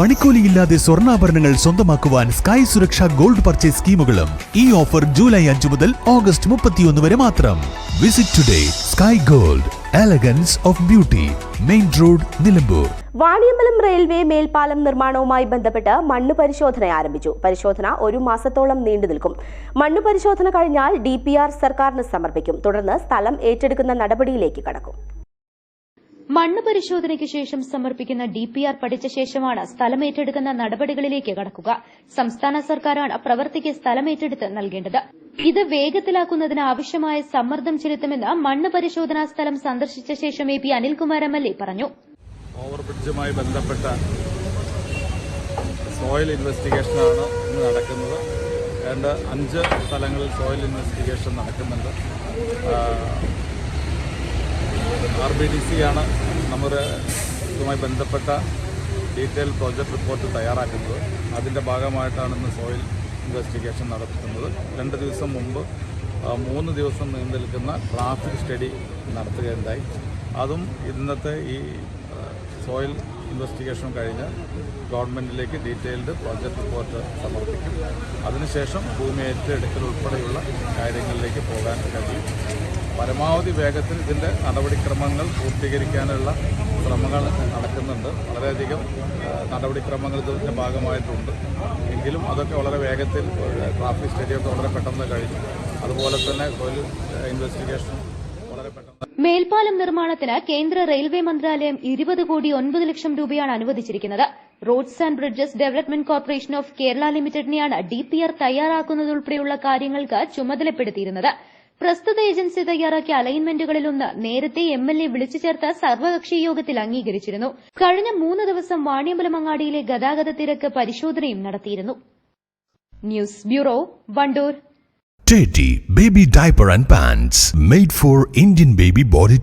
പണിക്കൂലിയില്ലാതെ സ്വർണാഭരണങ്ങൾ സ്വന്തമാക്കുവാൻ sky Suraksha gold purchase സ്കീമുകളും ഈ ഓഫർ ജൂലൈ അഞ്ചു മുതൽ ഓഗസ്റ്റ് മുപ്പത്തിയൊന്ന് വരെ മാത്രം. Visit today Sky Gold elegance of beauty main road Nilambur. Vaniyambalam railway മേൽപ്പാലം നിർമ്മാണവുമായി ബന്ധപ്പെട്ട് മണ്ണ് പരിശോധന ആരംഭിച്ചു. പരിശോധന ഒരു മാസത്തോളം നീണ്ടു നിൽക്കും. മണ്ണ് പരിശോധന കഴിഞ്ഞാൽ ഡി സർക്കാരിന് സമർപ്പിക്കും. തുടർന്ന് സ്ഥലം ഏറ്റെടുക്കുന്ന നടപടിയിലേക്ക് കടക്കും. മണ്ണ് പരിശോധനയ്ക്ക് ശേഷം സമർപ്പിക്കുന്ന ഡിപിആർ പഠിച്ച ശേഷമാണ് സ്ഥലമേറ്റെടുക്കുന്ന നടപടികളിലേക്ക് കടക്കുക. സംസ്ഥാന സർക്കാരാണ് പ്രവൃത്തിക്ക് സ്ഥലമേറ്റെടുത്ത് നൽകേണ്ടത്. ഇത് വേഗത്തിലാക്കുന്നതിന് ആവശ്യമായ സമ്മർദ്ദം ചെലുത്തുമെന്ന് മണ്ണ് പരിശോധനാ സ്ഥലം സന്ദർശിച്ച ശേഷം A P Anilkumar M L A പറഞ്ഞു. ഓവർബ്രിഡ്ജുമായി ബന്ധപ്പെട്ട സോയിൽ ഇൻവെസ്റ്റിഗേഷനാണ് ഇന്ന് നടക്കുന്നത്. അഞ്ച് സ്ഥലങ്ങളിൽ സോയിൽ ഇൻവെസ്റ്റിഗേഷൻ നടക്കുന്നുണ്ട്. ആർ ബി ഡി സി ആണ് നമ്മുടെ ഇതുമായി ബന്ധപ്പെട്ട ഡീറ്റെയിൽ പ്രോജക്റ്റ് റിപ്പോർട്ട് തയ്യാറാക്കുന്നത്. അതിന്റെ ഭാഗമായിട്ടാണ് ഇന്ന് സോയിൽ ഇൻവെസ്റ്റിഗേഷൻ നടത്തുന്നത്. രണ്ട് ദിവസം മുമ്പ് മൂന്ന് ദിവസം നീണ്ടു നിൽക്കുന്ന ട്രാഫിക് സ്റ്റഡി നടത്തുകയുണ്ടായി. അതും ഇന്നത്തെ ഈ സോയിൽ ഇൻവെസ്റ്റിഗേഷൻ കഴിഞ്ഞ് ഗവൺമെന്റിലേക്ക് ഡീറ്റെയിൽഡ് പ്രോജക്റ്റ് റിപ്പോർട്ട് സമർപ്പിക്കും. അതിനുശേഷം ഭൂമി ഏറ്റെടുക്കൽ ഉൾപ്പെടെയുള്ള കാര്യങ്ങളിലേക്ക് പോകാൻ കഴിയും. പരമാവധി വേഗത്തിൽ ഇതിന്റെ നടപടിക്രമങ്ങൾ പൂർത്തീകരിക്കാനുള്ള ശ്രമങ്ങൾ നടക്കുന്നുണ്ട്. വളരെയധികം നടപടിക്രമങ്ങൾ ഇതിന്റെ ഭാഗമായിട്ടുണ്ട്. എങ്കിലും അതൊക്കെ വളരെ വേഗത്തിൽ ട്രാഫിക് സ്റ്റഡിയൊക്കെ വളരെ പെട്ടെന്ന് കഴിഞ്ഞു. അതുപോലെ തന്നെ ഒരു ഇൻവെസ്റ്റിഗേഷൻ മേൽപ്പാലം നിർമ്മാണത്തിന് കേന്ദ്ര റെയിൽവേ മന്ത്രാലയം ഇരുപത് കോടി ഒൻപത് ലക്ഷം രൂപയാണ് അനുവദിച്ചിരിക്കുന്നത്. Roads and bridges development corporation of Kerala ലിമിറ്റഡിനെയാണ് D P R തയ്യാറാക്കുന്നതുൾപ്പെടെയുള്ള കാര്യങ്ങൾക്ക് ചുമതലപ്പെടുത്തിയിരുന്നത്. പ്രസ്തുത ഏജൻസി തയ്യാറാക്കിയ അലൈൻമെന്റുകളിലൊന്ന് നേരത്തെ എം എൽ എ വിളിച്ചു ചേർത്ത സർവകക്ഷി യോഗത്തിൽ അംഗീകരിച്ചിരുന്നു. കഴിഞ്ഞ മൂന്ന് ദിവസം വാണിയമ്പലം അങ്ങാടിയിലെ ഗതാഗത തിരക്ക് പരിശോധനയും നടത്തിയിരുന്നു. News bureau Wandoor. Teddy Baby Diaper and Pants made for Indian baby body.